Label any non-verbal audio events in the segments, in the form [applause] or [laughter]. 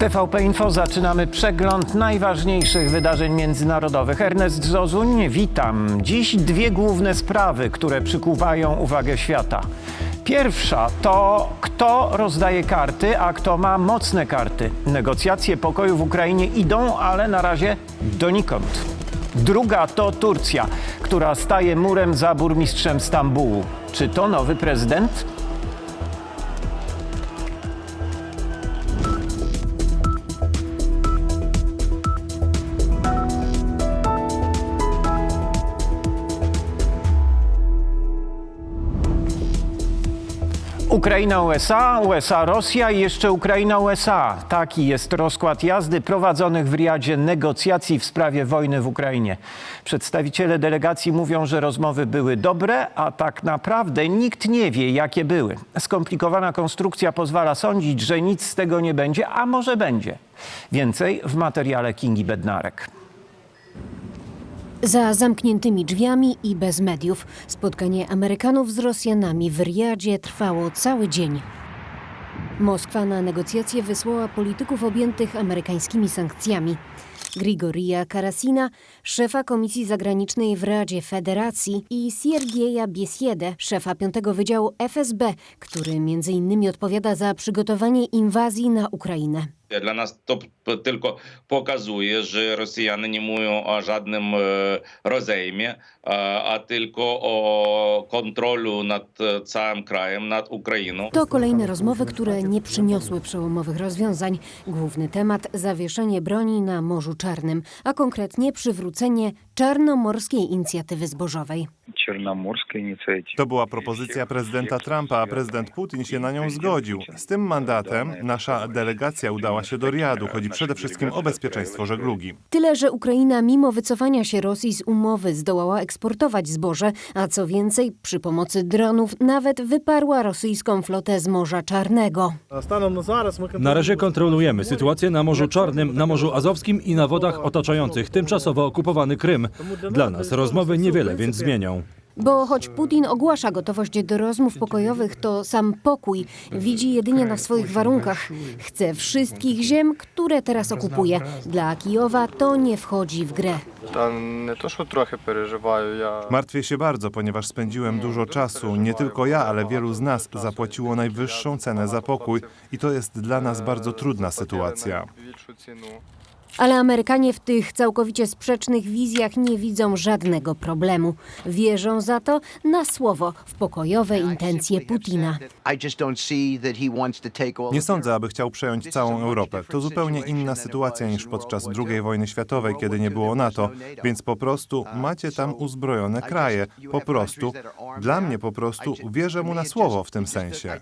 TVP Info zaczynamy przegląd najważniejszych wydarzeń międzynarodowych. Ernest Zozuń, witam. Dziś dwie główne sprawy, które przykuwają uwagę świata. Pierwsza to kto rozdaje karty, a kto ma mocne karty. Negocjacje pokoju w Ukrainie idą, ale na razie donikąd. Druga to Turcja, która staje murem za burmistrzem Stambułu. Czy to nowy prezydent? Ukraina USA, USA Rosja i jeszcze Ukraina USA. Taki jest rozkład jazdy prowadzonych w Riadzie negocjacji w sprawie wojny w Ukrainie. Przedstawiciele delegacji mówią, że rozmowy były dobre, a tak naprawdę nikt nie wie, jakie były. Skomplikowana konstrukcja pozwala sądzić, że nic z tego nie będzie, a może będzie. Więcej w materiale Kingi Bednarek. Za zamkniętymi drzwiami i bez mediów spotkanie Amerykanów z Rosjanami w Riyadzie trwało cały dzień. Moskwa na negocjacje wysłała polityków objętych amerykańskimi sankcjami. Grigorija Karasina, szefa Komisji Zagranicznej w Radzie Federacji i Siergieja Biesiedę, szefa piątego Wydziału FSB, który między innymi odpowiada za przygotowanie inwazji na Ukrainę. Для нас то п- tylko pokazuje, że Rosjanie nie mówią o żadnym e, rozejmie, a, a tylko o kontrolu nad e, całym krajem, nad Ukrainą. To kolejne rozmowy, które nie przyniosły przełomowych rozwiązań. Główny temat zawieszenie broni na Morzu Czarnym, a konkretnie przywrócenie Czarnomorskiej Inicjatywy Zbożowej. To była propozycja prezydenta Trumpa, a prezydent Putin się na nią zgodził. Z tym mandatem nasza delegacja udała się do Riadu. Chodzi przede wszystkim o bezpieczeństwo żeglugi. Tyle, że Ukraina mimo wycofania się Rosji z umowy zdołała eksportować zboże, a co więcej, przy pomocy dronów nawet wyparła rosyjską flotę z Morza Czarnego. Na razie kontrolujemy sytuację na Morzu Czarnym, na Morzu Azowskim i na wodach otaczających tymczasowo okupowany Krym. Dla nas rozmowy niewiele więc zmienią. Bo choć Putin ogłasza gotowość do rozmów pokojowych, to sam pokój widzi jedynie na swoich warunkach. Chce wszystkich ziem, które teraz okupuje. Dla Kijowa to nie wchodzi w grę. Martwię się bardzo, ponieważ spędziłem dużo czasu, nie tylko ja, ale wielu z nas zapłaciło najwyższą cenę za pokój i to jest dla nas bardzo trudna sytuacja. Ale Amerykanie w tych całkowicie sprzecznych wizjach nie widzą żadnego problemu. Wierzą za to na słowo w pokojowe intencje Putina. Nie sądzę, aby chciał przejąć całą Europę. To zupełnie inna sytuacja niż podczas II wojny światowej, kiedy nie było NATO, więc po prostu macie tam uzbrojone kraje. Po prostu, dla mnie po prostu wierzę mu na słowo w tym sensie.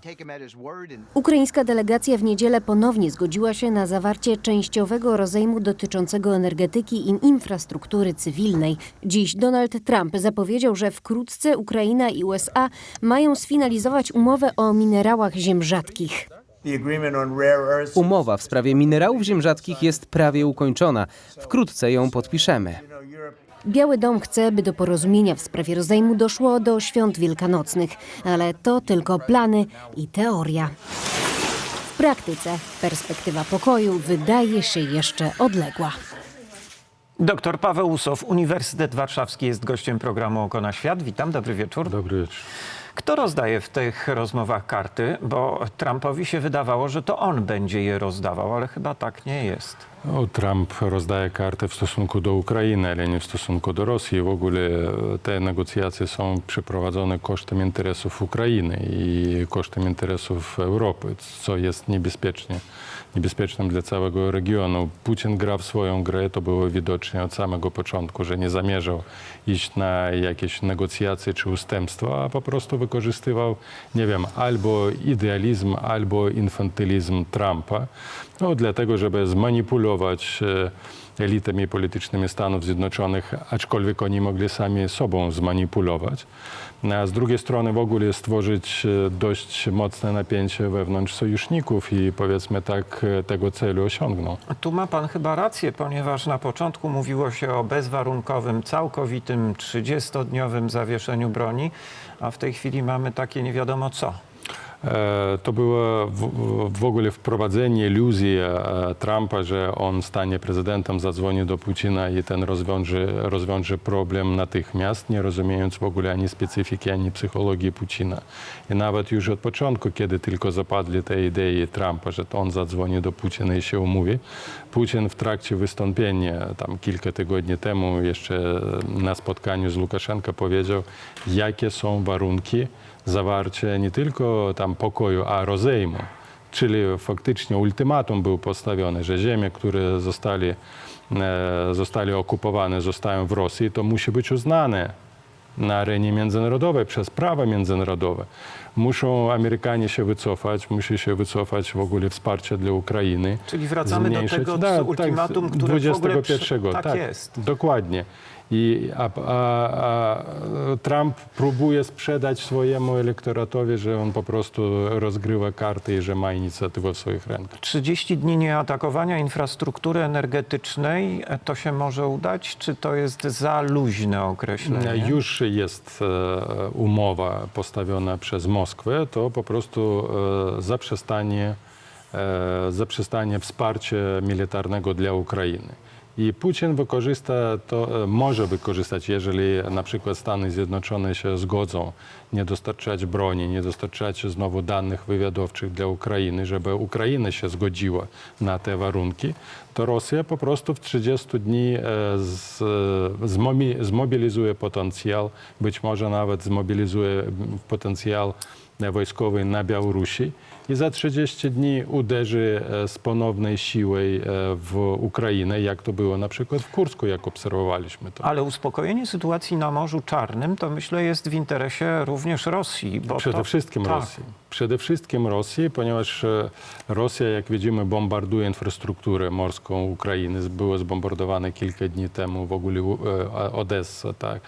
Ukraińska delegacja w niedzielę ponownie zgodziła się na zawarcie częściowego rozejmu dotyczącego energetyki i infrastruktury cywilnej. Dziś Donald Trump zapowiedział, że wkrótce Ukraina i USA mają sfinalizować umowę o minerałach ziem rzadkich. Umowa w sprawie minerałów ziem rzadkich jest prawie ukończona. Wkrótce ją podpiszemy. Biały Dom chce, by do porozumienia w sprawie rozejmu doszło do świąt wielkanocnych, ale to tylko plany i teoria. W praktyce perspektywa pokoju wydaje się jeszcze odległa. Doktor Paweł Usow, Uniwersytet Warszawski jest gościem programu Oko na Świat. Witam, dobry wieczór. Dobry wieczór. Kto rozdaje w tych rozmowach karty? Bo Trumpowi się wydawało, że to on będzie je rozdawał, ale chyba tak nie jest. No, Trump rozdaje karty w stosunku do Ukrainy, ale nie w stosunku do Rosji. W ogóle e, te negocjacje są przeprowadzone kosztem interesów Ukrainy i kosztem interesów Europy, co jest niebezpieczne, niebezpiecznym dla całego regionu. Putin gra w swoją grę, to było widoczne od samego początku, że nie zamierzał iść na jakieś negocjacje czy ustępstwa, a po prostu wykorzystywał, nie wiem, albo idealizm, albo infantylizm Trumpa, no, dlatego, żeby zmanipulować e, elitami politycznymi Stanów Zjednoczonych, aczkolwiek oni mogli sami sobą zmanipulować. No, A z drugiej strony w ogóle stworzyć e, dość mocne napięcie wewnątrz sojuszników i powiedzmy tak e, tego celu osiągnął. Tu ma pan chyba rację, ponieważ na początku mówiło się o bezwarunkowym, całkowitym 30-dniowym zawieszeniu broni, a w tej chwili mamy takie nie wiadomo co. E, To było w, ogóle wprowadzenie iluzji e, Trumpa, że on stanie prezydentem, zadzwoni do Putina i ten rozwiąże, rozwiąże problem natychmiast, nie rozumiejąc w ogóle ani specyfiki, ani psychologii Putina. I nawet już od początku, kiedy tylko zapadli te idei Trumpa, że on zadzwoni do Putina i się umówi, Putin w trakcie wystąpienia tam kilka tygodni temu jeszcze na spotkaniu z Łukaszenko powiedział, jakie są warunki zawarcia nie tylko tam pokoju, a rozejmu. Czyli faktycznie ultimatum był postawiony, że ziemie, które zostali, e, zostali okupowane, zostają w Rosji, to musi być uznane na arenie międzynarodowej przez prawo międzynarodowe. Muszą Amerykanie się wycofać, musi się wycofać w ogóle wsparcie dla Ukrainy. Czyli wracamy do zmniejszyć- tego Da, ultimatum, tak, które w ogóle 21. tak tak, jest. Dokładnie. I a, a, a Trump próbuje sprzedać swojemu elektoratowi, że on po prostu rozgrywa karty i że ma inicjatywę w swoich rękach. 30 dni nieatakowania infrastruktury energetycznej, e, to się może udać, czy to jest za luźne określenie? Już jest e, umowa postawiona przez Moskwę, to po prostu e, zaprzestanie, e, zaprzestanie wsparcia militarnego dla Ukrainy. I Putin wykorzysta to, e, może wykorzystać, jeżeli na przykład Stany Zjednoczone się zgodzą nie dostarczać broni, nie dostarczać znowu danych wywiadowczych dla Ukrainy, żeby Ukraina się zgodziła na te warunki, to Rosja po prostu w 30 dni e, zmobi- zmobilizuje potencjał, być może nawet zmobilizuje potencjał wojskowy na Białorusi i za 30 dni uderzy e, z ponownej siłą e, w Ukrainę, jak to było na przykład w Kursku, jak obserwowaliśmy to. Ale uspokojenie sytuacji na Morzu Czarnym to myślę jest w interesie również Rosji. Bo Przede to, wszystkim tak. Rosji. Przede wszystkim Rosji, ponieważ e, Rosja, jak widzimy, bombarduje infrastrukturę morską Ukrainy. Było zbombardowane kilka dni temu w ogóle Odessa. Tak.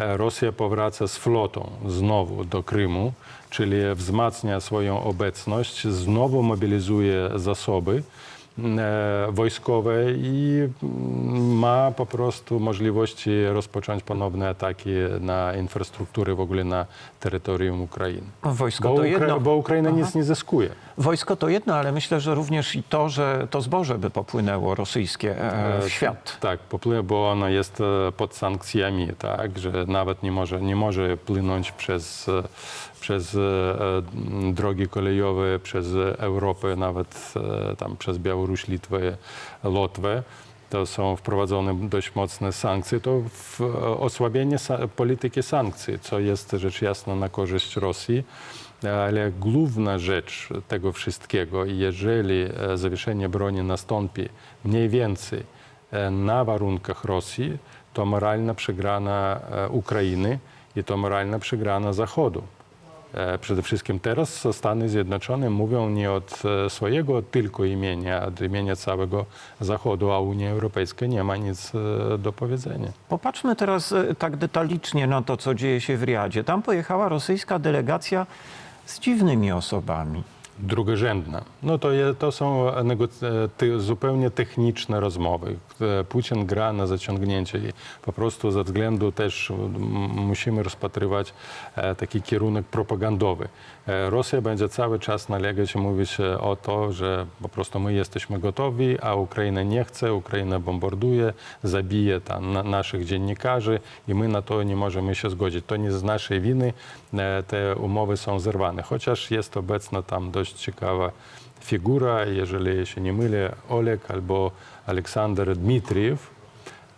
E, Rosja powraca z flotą znowu do Krymu, czyli wzmacnia swoją obecność, znowu mobilizuje zasoby wojskowe i ma po prostu możliwości rozpocząć ponowne ataki na infrastrukturę w ogóle na terytorium Ukrainy. Wojsko Bo, to Ukra- jedno. bo Ukraina nic nie zyskuje. Wojsko to jedno, ale myślę, że również i to, że to zboże by popłynęło rosyjskie e, w E, świat. Tak, popłynie, bo ono jest e, pod sankcjami, tak, że nawet nie może, nie może płynąć przez, e, przez e, e, drogi kolejowe, przez Europę, nawet e, tam przez Białoruś, Litwę, Łotwę. To są wprowadzone dość mocne sankcje. To w, osłabienie polityki sankcji, co jest rzecz jasna na korzyść Rosji. Ale główna rzecz tego wszystkiego, jeżeli e, zawieszenie broni nastąpi mniej więcej e, na warunkach Rosji, to moralna przegrana e, Ukrainy i to moralna przegrana Zachodu. E, Przede wszystkim teraz Stany Zjednoczone mówią nie od e, swojego tylko imienia, od imienia całego Zachodu, a Unia Europejska nie ma nic e, do powiedzenia. Popatrzmy teraz tak detalicznie na to, co dzieje się w Riadzie. Tam pojechała rosyjska delegacja z dziwnymi osobami. Drugorzędna. No to, je, to są negoc- e, ty, zupełnie techniczne rozmowy. E, Putin gra na zaciągnięcie i po prostu ze względu też musimy rozpatrywać e, taki kierunek propagandowy. E, Rosja będzie cały czas nalegać i mówić e, o to, że po prostu my jesteśmy gotowi, a Ukraina nie chce, Ukraina bombarduje, zabije tam na, naszych dziennikarzy i my na to nie możemy się zgodzić. To nie z naszej winy e, te umowy są zerwane. Chociaż jest obecna tam dość ciekawa figura, jeżeli się nie mylę, Oleg albo Aleksander Dmitriew,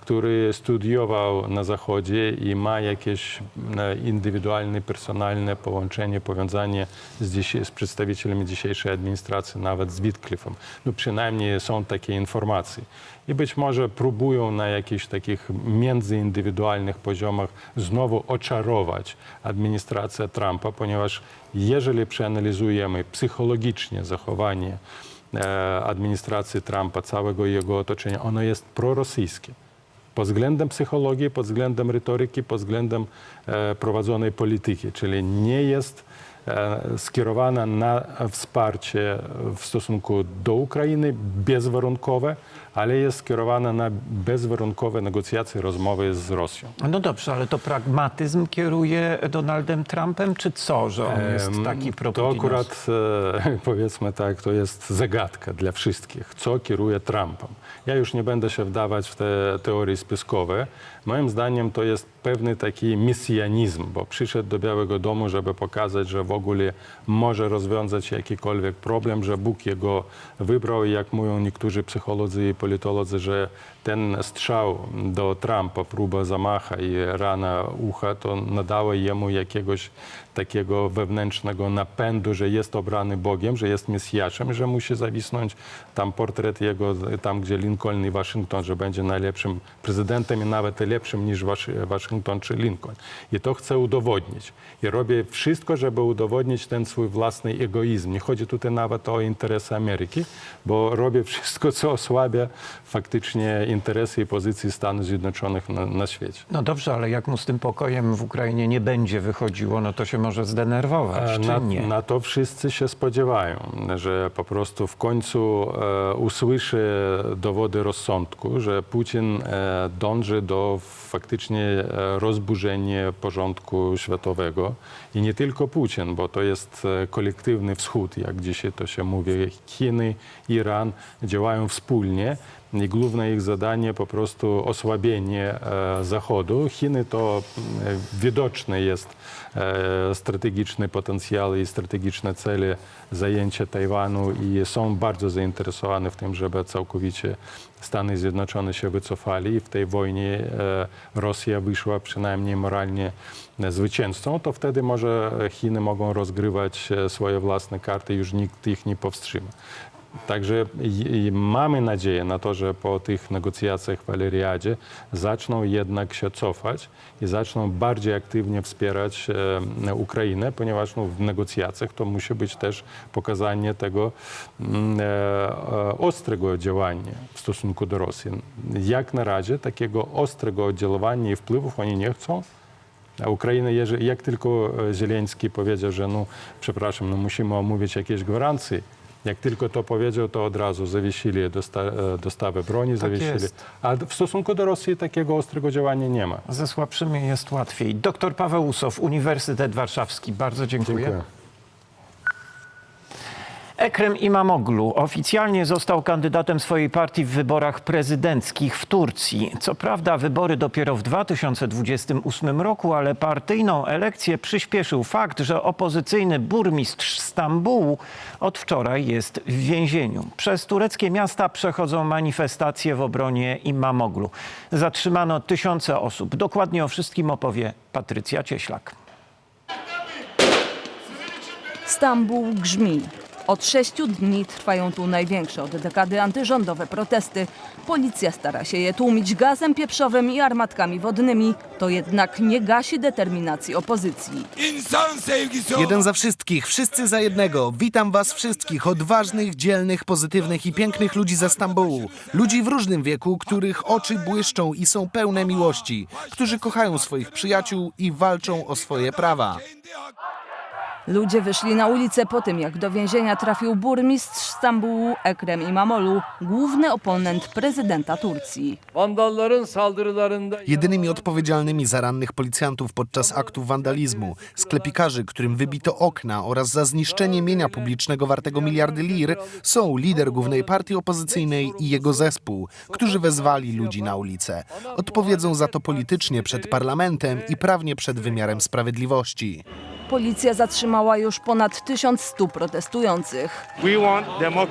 który studiował na Zachodzie i ma jakieś e, indywidualne, personalne połączenie, powiązanie z, z przedstawicielami dzisiejszej administracji, nawet z Witcliffem. No przynajmniej są takie informacje. I być może próbują na jakichś takich międzyindywidualnych poziomach znowu oczarować administrację Trumpa, ponieważ jeżeli przeanalizujemy psychologicznie zachowanie e, administracji Trumpa, całego jego otoczenia, ono jest prorosyjskie pod względem psychologii, pod względem retoryki, pod względem e, prowadzonej polityki, czyli nie jest e, skierowana na wsparcie w stosunku do Ukrainy bezwarunkowe, ale jest skierowana na bezwarunkowe negocjacje, rozmowy z Rosją. No dobrze, ale to pragmatyzm kieruje Donaldem Trumpem, czy co, że on jest taki To proputinowski? akurat, e, [laughs] powiedzmy tak, to jest zagadka dla wszystkich, co kieruje Trumpem. Ja już nie będę się wdawać w te teorie spiskowe. Moim zdaniem to jest pewny taki misjanizm, bo przyszedł do Białego Domu, żeby pokazać, że w ogóle może rozwiązać jakikolwiek problem, że Bóg jego wybrał i jak mówią niektórzy psycholodzy i politolodzy, że ten strzał do Trumpa, próba zamacha i rana ucha, to nadało jemu jakiegoś takiego wewnętrznego napędu, że jest obrany Bogiem, że jest Mesjaszem, że musi zawisnąć tam portret jego, tam gdzie Lincoln i Waszyngton, że będzie najlepszym prezydentem i nawet lepszym niż Waszy- Waszyngton czy Lincoln. I to chce udowodnić. I robi wszystko, żeby udowodnić ten swój własny egoizm. Nie chodzi tutaj nawet o interesy Ameryki, bo robi wszystko, co osłabia faktycznie interesy i pozycje Stanów Zjednoczonych na, na świecie. No dobrze, ale jak mu z tym pokojem w Ukrainie nie będzie wychodziło, no to się może zdenerwować, E, czy Na, nie? na to wszyscy się spodziewają, że po prostu w końcu e, usłyszy dowody rozsądku, że Putin e, dąży do faktycznie e, rozburzenia porządku światowego. I nie tylko Putin, bo to jest e, kolektywny wschód, jak dzisiaj to się mówi. Chiny, Iran działają wspólnie. I główne ich zadanie po prostu osłabienie e, Zachodu. Chiny to e, widoczne jest e, strategiczny potencjał i strategiczne cele zajęcia Tajwanu i są bardzo zainteresowane w tym, żeby całkowicie Stany Zjednoczone się wycofali i w tej wojnie e, Rosja wyszła przynajmniej moralnie e, zwycięzcą, to wtedy może Chiny mogą rozgrywać e, swoje własne karty, już nikt ich nie powstrzyma. Także i- mamy nadzieję na to, że po tych negocjacjach w Valeriadzie zaczną jednak się cofać i zaczną bardziej aktywnie wspierać e, Ukrainę, ponieważ no, w negocjacjach to musi być też pokazanie tego mm, e, e, ostrego działania w stosunku do Rosji. Jak na razie takiego ostrego oddziaływania i wpływów oni nie chcą. A Ukraina, jak tylko e, Zieleński powiedział, że no, przepraszam, no, musimy omówić jakieś gwarancje, jak tylko to powiedział, to od razu zawiesili dosta, e, dostawę broni, zawiesili. jest. A w stosunku do Rosji takiego ostrego działania nie ma. Ze słabszymi jest łatwiej. Doktor Paweł Usow, Uniwersytet Warszawski. Bardzo dziękuję. Dziękuję. Ekrem İmamoğlu oficjalnie został kandydatem swojej partii w wyborach prezydenckich w Turcji. Co prawda wybory dopiero w 2028 roku, ale partyjną elekcję przyspieszył fakt, że opozycyjny burmistrz Stambułu od wczoraj jest w więzieniu. Przez tureckie miasta przechodzą manifestacje w obronie İmamoğlu. Zatrzymano tysiące osób. Dokładnie o wszystkim opowie Patrycja Cieślak. Stambuł grzmi. Od sześciu dni trwają tu największe od dekady antyrządowe protesty. Policja stara się je tłumić gazem pieprzowym i armatkami wodnymi. To jednak nie gasi determinacji opozycji. Jeden za wszystkich, wszyscy za jednego. Witam was wszystkich, odważnych, dzielnych, pozytywnych i pięknych ludzi ze Stambułu. Ludzi w różnym wieku, których oczy błyszczą i są pełne miłości, którzy kochają swoich przyjaciół i walczą o swoje prawa. Ludzie wyszli na ulicę po tym, jak do więzienia trafił burmistrz Stambułu Ekrem İmamoğlu, główny oponent prezydenta Turcji. Jedynymi odpowiedzialnymi za rannych policjantów podczas aktów wandalizmu, sklepikarzy, którym wybito okna oraz za zniszczenie mienia publicznego wartego miliardy lir, są lider głównej partii opozycyjnej i jego zespół, którzy wezwali ludzi na ulicę. Odpowiedzą za to politycznie przed parlamentem i prawnie przed wymiarem sprawiedliwości. Policja zatrzymała już ponad 1100 protestujących.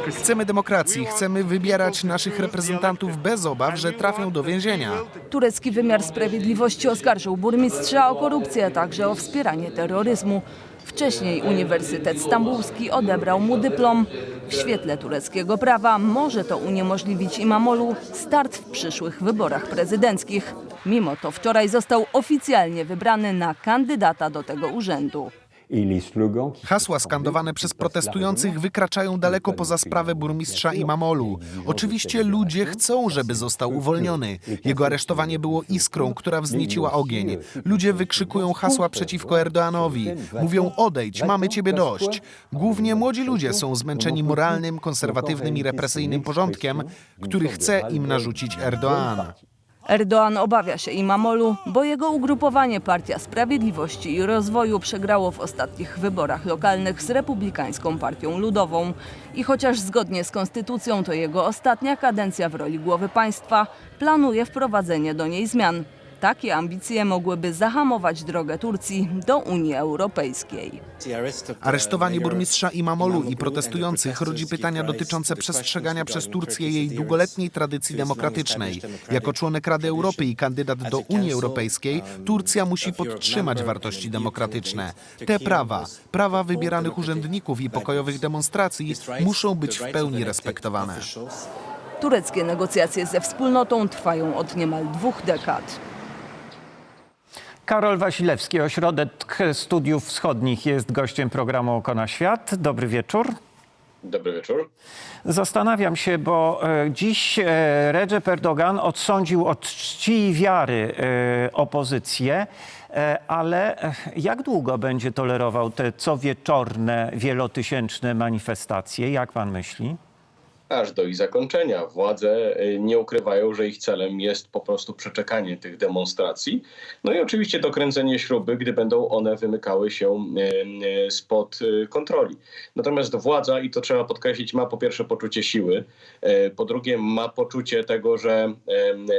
Chcemy demokracji, chcemy wybierać naszych reprezentantów bez obaw, że trafią do więzienia. Turecki wymiar sprawiedliwości oskarżył burmistrza o korupcję, a także o wspieranie terroryzmu. Wcześniej Uniwersytet Stambułski odebrał mu dyplom. W świetle tureckiego prawa może to uniemożliwić Imamolu start w przyszłych wyborach prezydenckich. Mimo to wczoraj został oficjalnie wybrany na kandydata do tego urzędu. Hasła skandowane przez protestujących wykraczają daleko poza sprawę burmistrza Imamolu. Oczywiście ludzie chcą, żeby został uwolniony. Jego aresztowanie było iskrą, która wznieciła ogień. Ludzie wykrzykują hasła przeciwko Erdoanowi. Mówią odejdź, mamy ciebie dość. Głównie młodzi ludzie są zmęczeni moralnym, konserwatywnym i represyjnym porządkiem, który chce im narzucić Erdoğan. Erdoğan obawia się Imamolu, bo jego ugrupowanie Partia Sprawiedliwości i Rozwoju przegrało w ostatnich wyborach lokalnych z Republikańską Partią Ludową. I chociaż zgodnie z konstytucją to jego ostatnia kadencja w roli głowy państwa, planuje wprowadzenie do niej zmian. Takie ambicje mogłyby zahamować drogę Turcji do Unii Europejskiej. Aresztowanie burmistrza Imamolu i protestujących rodzi pytania dotyczące przestrzegania przez Turcję jej długoletniej tradycji demokratycznej. Jako członek Rady Europy i kandydat do Unii Europejskiej, Turcja musi podtrzymać wartości demokratyczne. Te prawa, prawa wybieranych urzędników i pokojowych demonstracji muszą być w pełni respektowane. Tureckie negocjacje ze wspólnotą trwają od niemal dwóch dekad. Karol Wasilewski, Ośrodek Studiów Wschodnich jest gościem programu Oko na Świat. Dobry wieczór. Dobry wieczór. Zastanawiam się, bo e, dziś e, Recep Erdogan odsądził od czci i wiary e, opozycję, ale jak długo będzie tolerował te co wieczorne, wielotysięczne manifestacje? Jak pan myśli? Aż do ich zakończenia. Władze y, nie ukrywają, że ich celem jest po prostu przeczekanie tych demonstracji. No i oczywiście dokręcenie śruby, gdy będą one wymykały się y, y, spod kontroli. Natomiast władza, i to trzeba podkreślić, ma po pierwsze poczucie siły, po drugie ma poczucie tego, że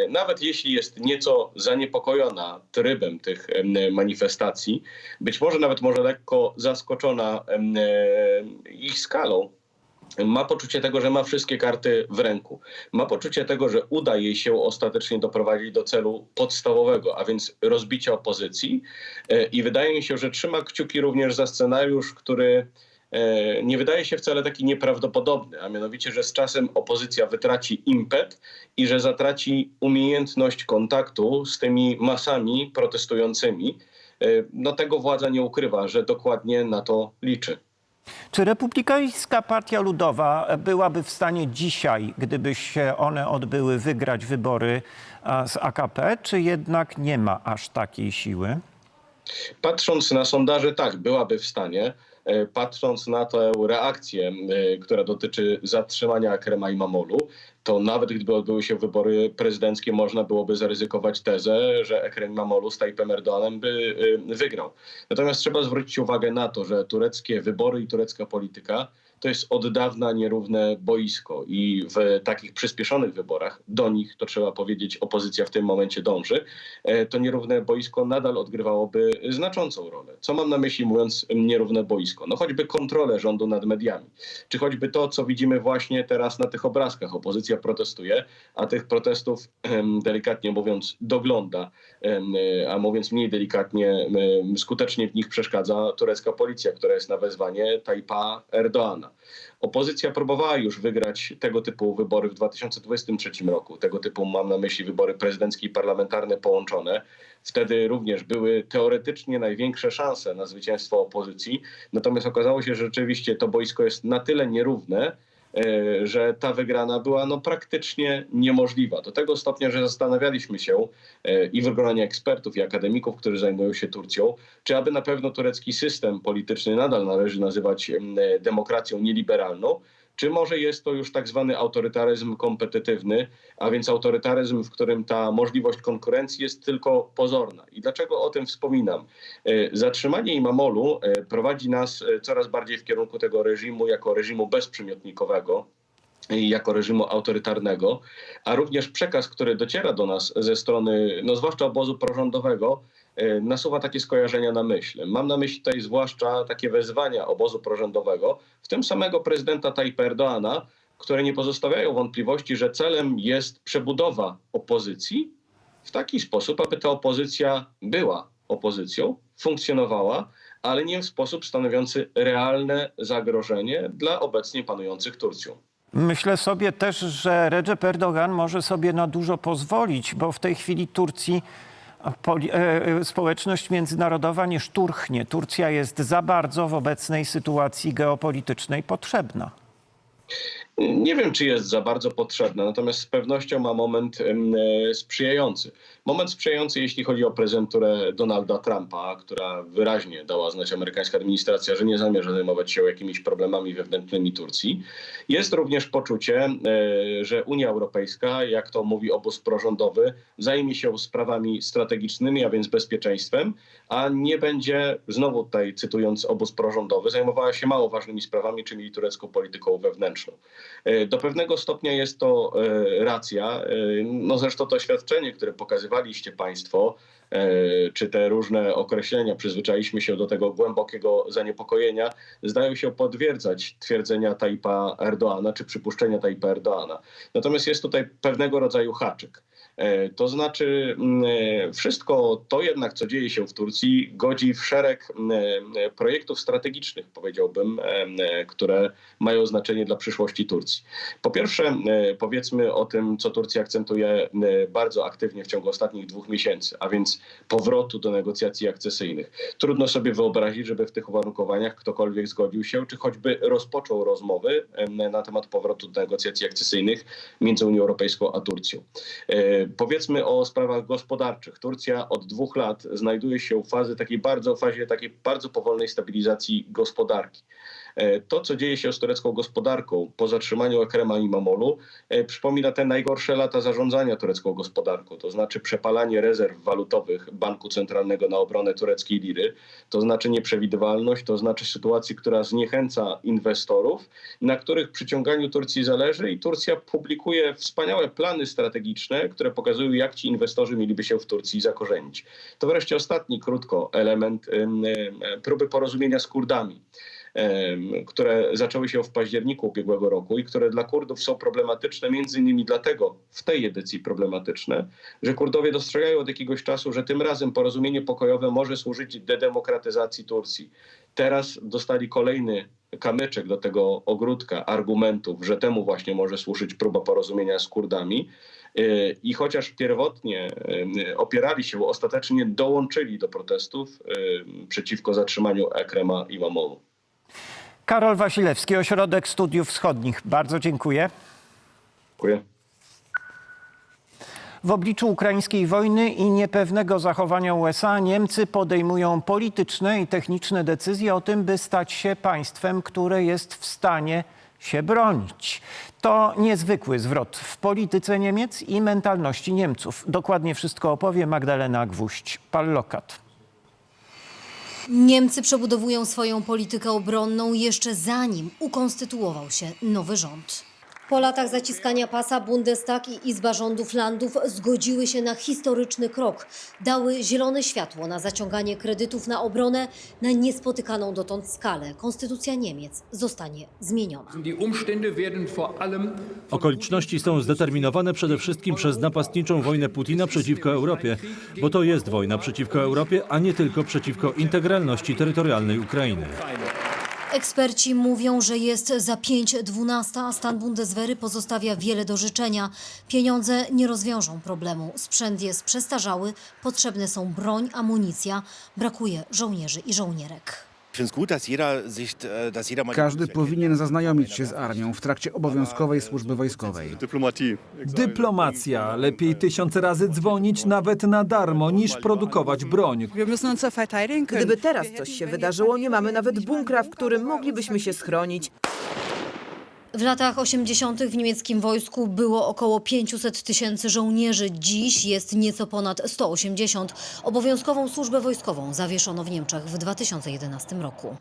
nawet jeśli jest nieco zaniepokojona trybem tych manifestacji, być może nawet może lekko zaskoczona ich skalą, ma poczucie tego, że ma wszystkie karty w ręku. Ma poczucie tego, że uda jej się ostatecznie doprowadzić do celu podstawowego, a więc rozbicia opozycji. E, I wydaje mi się, że trzyma kciuki również za scenariusz, który e, nie wydaje się wcale taki nieprawdopodobny, a mianowicie, że z czasem opozycja wytraci impet i że zatraci umiejętność kontaktu z tymi masami protestującymi. E, No tego władza nie ukrywa, że dokładnie na to liczy. Czy Republikańska Partia Ludowa byłaby w stanie dzisiaj, gdyby się one odbyły, wygrać wybory z AKP, czy jednak nie ma aż takiej siły? Patrząc na sondaże, tak, byłaby w stanie. E, Patrząc na tę reakcję, e, która dotyczy zatrzymania Krema i Mamolu, to nawet gdyby odbyły się wybory prezydenckie, można byłoby zaryzykować tezę, że Ekrem Mamolu z Tayyipem Erdoğanem by e, wygrał. Natomiast trzeba zwrócić uwagę na to, że tureckie wybory i turecka polityka to jest od dawna nierówne boisko i w takich przyspieszonych wyborach, do nich, to trzeba powiedzieć, opozycja w tym momencie dąży, e, to nierówne boisko nadal odgrywałoby znaczącą rolę. Co mam na myśli mówiąc nierówne boisko? No choćby kontrolę rządu nad mediami, czy choćby to, co widzimy właśnie teraz na tych obrazkach. Opozycja protestuje, a tych protestów, delikatnie mówiąc, dogląda, a mówiąc mniej delikatnie, skutecznie w nich przeszkadza turecka policja, która jest na wezwanie Tajpa Erdoana. Opozycja próbowała już wygrać tego typu wybory w 2023 roku. Tego typu mam na myśli wybory prezydenckie i parlamentarne połączone. Wtedy również były teoretycznie największe szanse na zwycięstwo opozycji. Natomiast okazało się, że rzeczywiście to boisko jest na tyle nierówne, że ta wygrana była no, praktycznie niemożliwa. Do tego stopnia, że zastanawialiśmy się e, i w gronie ekspertów i akademików, którzy zajmują się Turcją, czy aby na pewno turecki system polityczny nadal należy nazywać em, e, demokracją nieliberalną, czy może jest to już tak zwany autorytaryzm kompetytywny, a więc autorytaryzm, w którym ta możliwość konkurencji jest tylko pozorna. I dlaczego o tym wspominam? E, Zatrzymanie Imamolu e, prowadzi nas e, coraz bardziej w kierunku tego reżimu jako reżimu bezprzymiotnikowego jako reżimu autorytarnego, a również przekaz, który dociera do nas ze strony, no zwłaszcza obozu prorządowego, nasuwa takie skojarzenia na myśl. Mam na myśli tutaj zwłaszcza takie wezwania obozu prorządowego, w tym samego prezydenta Tajpa Erdoana, które nie pozostawiają wątpliwości, że celem jest przebudowa opozycji w taki sposób, aby ta opozycja była opozycją, funkcjonowała, ale nie w sposób stanowiący realne zagrożenie dla obecnie panujących Turcją. Myślę sobie też, że Recep Erdogan może sobie na dużo pozwolić, bo w tej chwili Turcji społeczność międzynarodowa nie szturchnie. Turcja jest za bardzo w obecnej sytuacji geopolitycznej potrzebna. Nie wiem, czy jest za bardzo potrzebna, natomiast z pewnością ma moment e, sprzyjający. Moment sprzyjający, jeśli chodzi o prezenturę Donalda Trumpa, która wyraźnie dała znać amerykańska administracja, że nie zamierza zajmować się jakimiś problemami wewnętrznymi Turcji. Jest również poczucie, e, że Unia Europejska, jak to mówi obóz prorządowy, zajmie się sprawami strategicznymi, a więc bezpieczeństwem, a nie będzie, znowu tutaj cytując obóz prorządowy, zajmowała się mało ważnymi sprawami, czyli turecką polityką wewnętrzną. E, Do pewnego stopnia jest to e, racja. E, No zresztą to oświadczenie, które pokazywaliście Państwo, czy te różne określenia, przyzwyczailiśmy się do tego głębokiego zaniepokojenia, zdają się potwierdzać twierdzenia Tajpa Erdoana, czy przypuszczenia Tajpa Erdoana. Natomiast jest tutaj pewnego rodzaju haczyk. E, To znaczy, mm, e, wszystko to jednak, co dzieje się w Turcji, godzi w szereg mm, e, projektów strategicznych, powiedziałbym, które mają znaczenie dla przyszłości Turcji. Po pierwsze, powiedzmy o tym, co Turcja akcentuje bardzo aktywnie w ciągu ostatnich dwóch miesięcy, a więc powrotu do negocjacji akcesyjnych. Trudno sobie wyobrazić, żeby w tych uwarunkowaniach ktokolwiek zgodził się, czy choćby rozpoczął rozmowy na temat powrotu do negocjacji akcesyjnych między Unią Europejską a Turcją. Powiedzmy o sprawach gospodarczych. Turcja od dwóch lat znajduje się w fazie takiej bardzo, fazie takiej bardzo powolnej stabilizacji gospodarki. E, To, co dzieje się z turecką gospodarką po zatrzymaniu Ekrema Mamolu, e, przypomina te najgorsze lata zarządzania turecką gospodarką, to znaczy przepalanie rezerw walutowych Banku Centralnego na obronę tureckiej liry, to znaczy nieprzewidywalność, to znaczy sytuacji, która zniechęca inwestorów, na których przyciąganiu Turcji zależy i Turcja publikuje wspaniałe plany strategiczne, które pokazują, jak ci inwestorzy mieliby się w Turcji zakorzenić. To wreszcie ostatni, krótko, element em, em, próby porozumienia z Kurdami które zaczęły się w październiku ubiegłego roku i które dla Kurdów są problematyczne, między innymi dlatego w tej edycji problematyczne, że Kurdowie dostrzegają od jakiegoś czasu, że tym razem porozumienie pokojowe może służyć dedemokratyzacji Turcji. Teraz dostali kolejny kamyczek do tego ogródka argumentów, że temu właśnie może służyć próba porozumienia z Kurdami. Yy, I chociaż pierwotnie yy, opierali się, ostatecznie dołączyli do protestów yy, przeciwko zatrzymaniu Ekrema i Mamonu. Karol Wasilewski, Ośrodek Studiów Wschodnich. Bardzo dziękuję. Dziękuję. W obliczu ukraińskiej wojny i niepewnego zachowania USA Niemcy podejmują polityczne i techniczne decyzje o tym, by stać się państwem, które jest w stanie się bronić. To niezwykły zwrot w polityce Niemiec i mentalności Niemców. Dokładnie wszystko opowie Magdalena Gwóźdź, Pallokat. Niemcy przebudowują swoją politykę obronną jeszcze zanim ukonstytuował się nowy rząd. Po latach zaciskania pasa Bundestag i Izba Rządów Landów zgodziły się na historyczny krok. Dały zielone światło na zaciąganie kredytów na obronę na niespotykaną dotąd skalę. Konstytucja Niemiec zostanie zmieniona. Okoliczności są zdeterminowane przede wszystkim przez napastniczą wojnę Putina przeciwko Europie, bo to jest wojna przeciwko Europie, a nie tylko przeciwko integralności terytorialnej Ukrainy. Eksperci mówią, że jest za 5.12, a stan Bundeswehry pozostawia wiele do życzenia. Pieniądze nie rozwiążą problemu. Sprzęt jest przestarzały, potrzebne są broń, amunicja, brakuje żołnierzy i żołnierek. Każdy powinien zaznajomić się z armią w trakcie obowiązkowej służby wojskowej. Dyplomacja. Lepiej tysiąc razy dzwonić nawet na darmo, niż produkować broń. Gdyby teraz coś się wydarzyło, nie mamy nawet bunkra, w którym moglibyśmy się schronić. W latach 80. w niemieckim wojsku było około 500 tysięcy żołnierzy. Dziś jest nieco ponad 180. Obowiązkową służbę wojskową zawieszono w Niemczech w 2011 roku.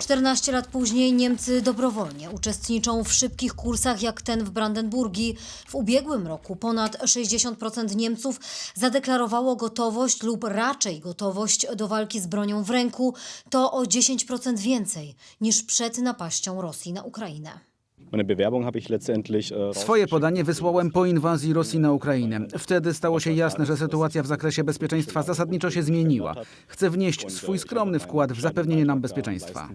14 lat później Niemcy dobrowolnie uczestniczą w szybkich kursach jak ten w Brandenburgii. W ubiegłym roku ponad 60% Niemców zadeklarowało gotowość lub raczej gotowość do walki z bronią w ręku. To o 10% więcej niż przed napaścią Rosji na Ukrainę. Swoje podanie wysłałem po inwazji Rosji na Ukrainę. Wtedy stało się jasne, że sytuacja w zakresie bezpieczeństwa zasadniczo się zmieniła. Chcę wnieść swój skromny wkład w zapewnienie nam bezpieczeństwa.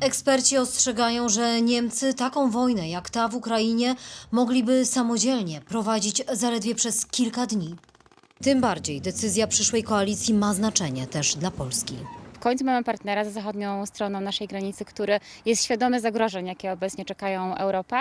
Eksperci ostrzegają, że Niemcy taką wojnę jak ta w Ukrainie mogliby samodzielnie prowadzić zaledwie przez kilka dni. Tym bardziej decyzja przyszłej koalicji ma znaczenie też dla Polski. W końcu mamy partnera za zachodnią stroną naszej granicy, który jest świadomy zagrożeń, jakie obecnie czekają Europę.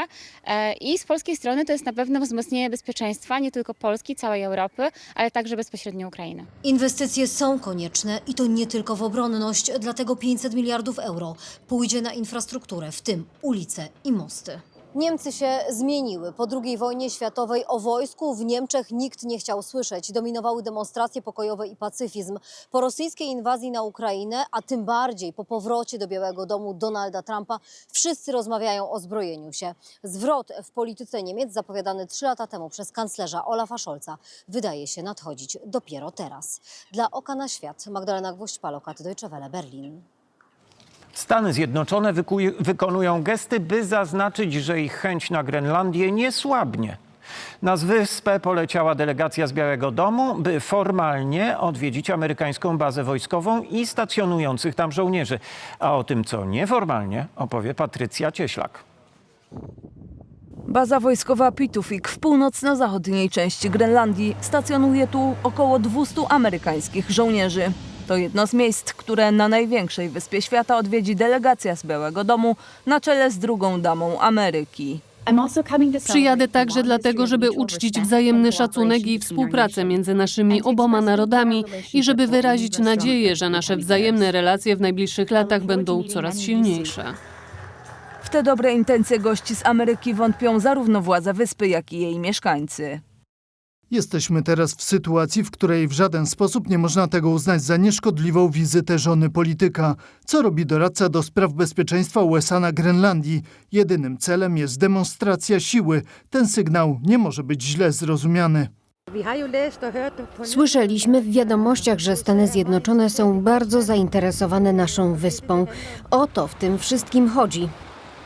E, I z polskiej strony to jest na pewno wzmocnienie bezpieczeństwa nie tylko Polski, całej Europy, ale także bezpośrednio Ukrainy. Inwestycje są konieczne i to nie tylko w obronność, dlatego 500 miliardów euro pójdzie na infrastrukturę, w tym ulice i mosty. Niemcy się zmieniły. Po II wojnie światowej o wojsku w Niemczech nikt nie chciał słyszeć. Dominowały demonstracje pokojowe i pacyfizm. Po rosyjskiej inwazji na Ukrainę, a tym bardziej po powrocie do Białego Domu Donalda Trumpa, wszyscy rozmawiają o zbrojeniu się. Zwrot w polityce Niemiec zapowiadany trzy lata temu przez kanclerza Olafa Scholza wydaje się nadchodzić dopiero teraz. Dla Oka na Świat Magdalena Gwoźdź-Palokat, Deutsche Welle, Berlin. Stany Zjednoczone wykonują gesty, by zaznaczyć, że ich chęć na Grenlandię nie słabnie. Na wyspę poleciała delegacja z Białego Domu, by formalnie odwiedzić amerykańską bazę wojskową i stacjonujących tam żołnierzy. A o tym, co nieformalnie, opowie Patrycja Cieślak. Baza wojskowa Pitufik w północno-zachodniej części Grenlandii stacjonuje tu około 200 amerykańskich żołnierzy. To jedno z miejsc, które na największej wyspie świata odwiedzi delegacja z Białego Domu na czele z drugą damą Ameryki. Przyjadę także dlatego, żeby uczcić wzajemny szacunek i współpracę między naszymi oboma narodami i żeby wyrazić nadzieję, że nasze wzajemne relacje w najbliższych latach będą coraz silniejsze. W te dobre intencje gości z Ameryki wątpią zarówno władze wyspy, jak i jej mieszkańcy. Jesteśmy teraz w sytuacji, w której w żaden sposób nie można tego uznać za nieszkodliwą wizytę żony polityka. Co robi doradca do spraw bezpieczeństwa USA na Grenlandii? Jedynym celem jest demonstracja siły. Ten sygnał nie może być źle zrozumiany. Słyszeliśmy w wiadomościach, że Stany Zjednoczone są bardzo zainteresowane naszą wyspą. O to w tym wszystkim chodzi.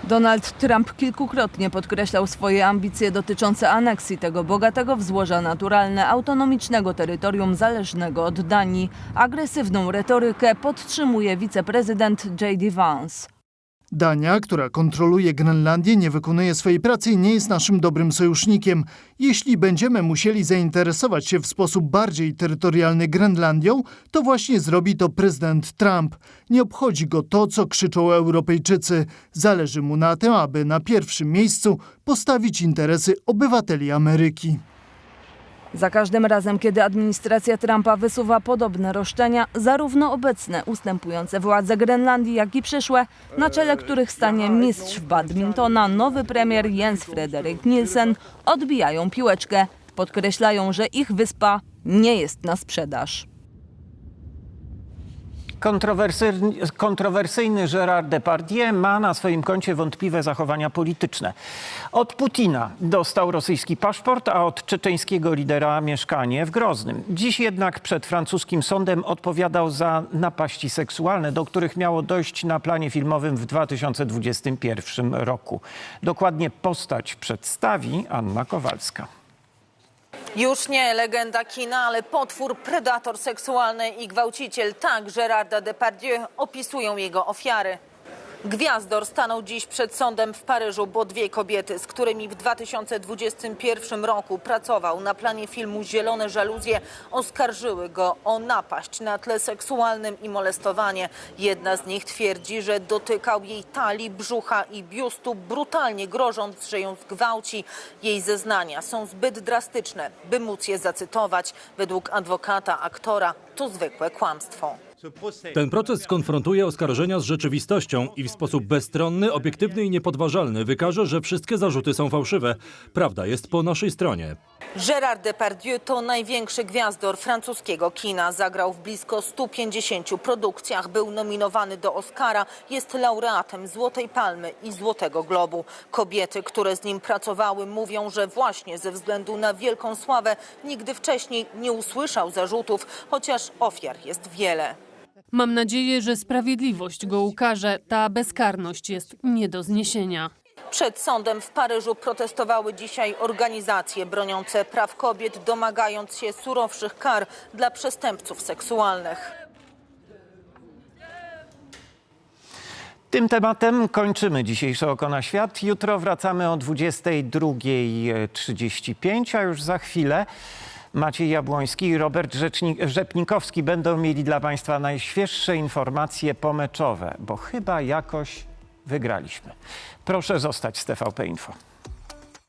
Donald Trump kilkukrotnie podkreślał swoje ambicje dotyczące aneksji tego bogatego w złoża naturalne autonomicznego terytorium zależnego od Danii. Agresywną retorykę podtrzymuje wiceprezydent J.D. Vance. Dania, która kontroluje Grenlandię, nie wykonuje swojej pracy i nie jest naszym dobrym sojusznikiem. Jeśli będziemy musieli zainteresować się w sposób bardziej terytorialny Grenlandią, to właśnie zrobi to prezydent Trump. Nie obchodzi go to, co krzyczą Europejczycy. Zależy mu na tym, aby na pierwszym miejscu postawić interesy obywateli Ameryki. Za każdym razem, kiedy administracja Trumpa wysuwa podobne roszczenia, zarówno obecne ustępujące władze Grenlandii, jak i przyszłe, na czele których stanie mistrz badmintona, nowy premier Jens Frederik Nielsen, odbijają piłeczkę. Podkreślają, że ich wyspa nie jest na sprzedaż. Kontrowersyjny, kontrowersyjny Depardieu ma na swoim koncie wątpliwe zachowania polityczne. Od Putina dostał rosyjski paszport, a od czeczeńskiego lidera mieszkanie w Groznym. Dziś jednak przed francuskim sądem odpowiadał za napaści seksualne, do których miało dojść na planie filmowym w 2021 roku. Dokładnie postać przedstawi Anna Kowalska. Już nie legenda kina, ale potwór, predator seksualny i gwałciciel. Tak Gerarda Depardieu opisują jego ofiary. Gwiazdor stanął dziś przed sądem w Paryżu, bo dwie kobiety, z którymi w 2021 roku pracował na planie filmu Zielone żaluzje, oskarżyły go o napaść na tle seksualnym i molestowanie. Jedna z nich twierdzi, że dotykał jej talii, brzucha i biustu, brutalnie grożąc, że ją zgwałci. Jej zeznania są zbyt drastyczne, by móc je zacytować. Według adwokata aktora to zwykłe kłamstwo. Ten proces skonfrontuje oskarżenia z rzeczywistością i w sposób bezstronny, obiektywny i niepodważalny wykaże, że wszystkie zarzuty są fałszywe. Prawda jest po naszej stronie. Gérard Depardieu to największy gwiazdor francuskiego kina. Zagrał w blisko 150 produkcjach, był nominowany do Oscara, jest laureatem Złotej Palmy i Złotego Globu. Kobiety, które z nim pracowały, mówią, że właśnie ze względu na wielką sławę nigdy wcześniej nie usłyszał zarzutów, chociaż ofiar jest wiele. Mam nadzieję, że sprawiedliwość go ukaże. Ta bezkarność jest nie do zniesienia. Przed sądem w Paryżu protestowały dzisiaj organizacje broniące praw kobiet, domagając się surowszych kar dla przestępców seksualnych. Tym tematem kończymy dzisiejsze Oko na Świat. Jutro wracamy o 22.35, a już za chwilę Maciej Jabłoński i Robert Rzecznik, Rzepnikowski będą mieli dla Państwa najświeższe informacje pomeczowe, bo chyba jakoś wygraliśmy. Proszę zostać z TVP Info.